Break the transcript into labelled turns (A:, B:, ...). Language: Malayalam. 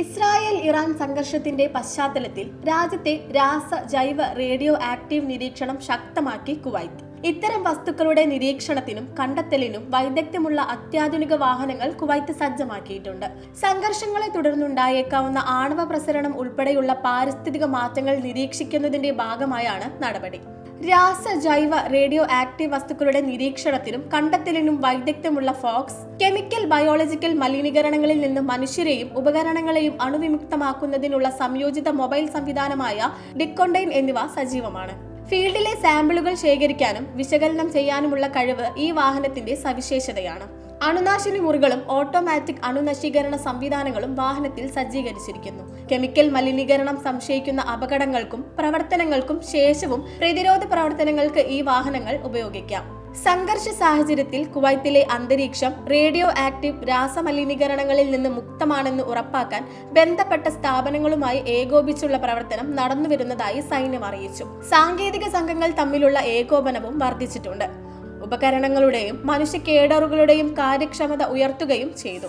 A: ഇസ്രായേൽ ഇറാൻ സംഘർഷത്തിന്റെ പശ്ചാത്തലത്തിൽ രാജ്യത്തെ രാസ ജൈവ റേഡിയോ ആക്റ്റീവ് നിരീക്ഷണം ശക്തമാക്കി കുവൈത്ത്. ഇത്തരം വസ്തുക്കളുടെ നിരീക്ഷണത്തിനും കണ്ടെത്തലിനും വൈദഗ്ധ്യമുള്ള അത്യാധുനിക വാഹനങ്ങൾ കുവൈത്ത് സജ്ജമാക്കിയിട്ടുണ്ട്. സംഘർഷങ്ങളെ തുടർന്നുണ്ടായേക്കാവുന്ന ആണവ പ്രസരണം ഉൾപ്പെടെയുള്ള പാരിസ്ഥിതിക മാറ്റങ്ങൾ നിരീക്ഷിക്കുന്നതിന്റെ ഭാഗമായാണ് നടപടി. രാസ ജൈവ റേഡിയോ ആക്റ്റീവ് വസ്തുക്കളുടെ നിരീക്ഷണത്തിനും കണ്ടെത്തലിനും വൈദഗ്ധ്യമുള്ള ഫോക്സ് കെമിക്കൽ ബയോളജിക്കൽ മലിനീകരണങ്ങളിൽ നിന്ന് മനുഷ്യരെയും ഉപകരണങ്ങളെയും അണുവിമുക്തമാക്കുന്നതിനുള്ള സംയോജിത മൊബൈൽ സംവിധാനമായ ഡിക്കൊണ്ടൈൻ എന്നിവ സജീവമാണ്. ഫീൽഡിലെ സാമ്പിളുകൾ ശേഖരിക്കാനും വിശകലനം ചെയ്യാനുമുള്ള കഴിവ് ഈ വാഹനത്തിന്റെ സവിശേഷതയാണ്. അണുനാശിനി മുറികളും ഓട്ടോമാറ്റിക് അണുനശീകരണ സംവിധാനങ്ങളും വാഹനത്തിൽ സജ്ജീകരിച്ചിരിക്കുന്നു. കെമിക്കൽ മലിനീകരണം സംശയിക്കുന്ന അപകടങ്ങൾക്കും പ്രവർത്തനങ്ങൾക്കും ശേഷവും പ്രതിരോധ പ്രവർത്തനങ്ങൾക്ക് ഈ വാഹനങ്ങൾ ഉപയോഗിക്കാം. സംഘർഷ സാഹചര്യത്തിൽ കുവൈത്തിലെ അന്തരീക്ഷം റേഡിയോ ആക്റ്റീവ് രാസമലിനീകരണങ്ങളിൽ നിന്ന് മുക്തമാണെന്ന് ഉറപ്പാക്കാൻ ബന്ധപ്പെട്ട സ്ഥാപനങ്ങളുമായി ഏകോപിച്ചുള്ള പ്രവർത്തനം നടന്നുവരുന്നതായി സൈന്യം അറിയിച്ചു. സാങ്കേതിക സംഘങ്ങൾ തമ്മിലുള്ള ഏകോപനവും വർദ്ധിച്ചിട്ടുണ്ട്. ഉപകരണങ്ങളുടെയും മനുഷ്യ കേഡറുകളുടെയും കാര്യക്ഷമത ഉയർത്തുകയും ചെയ്തു.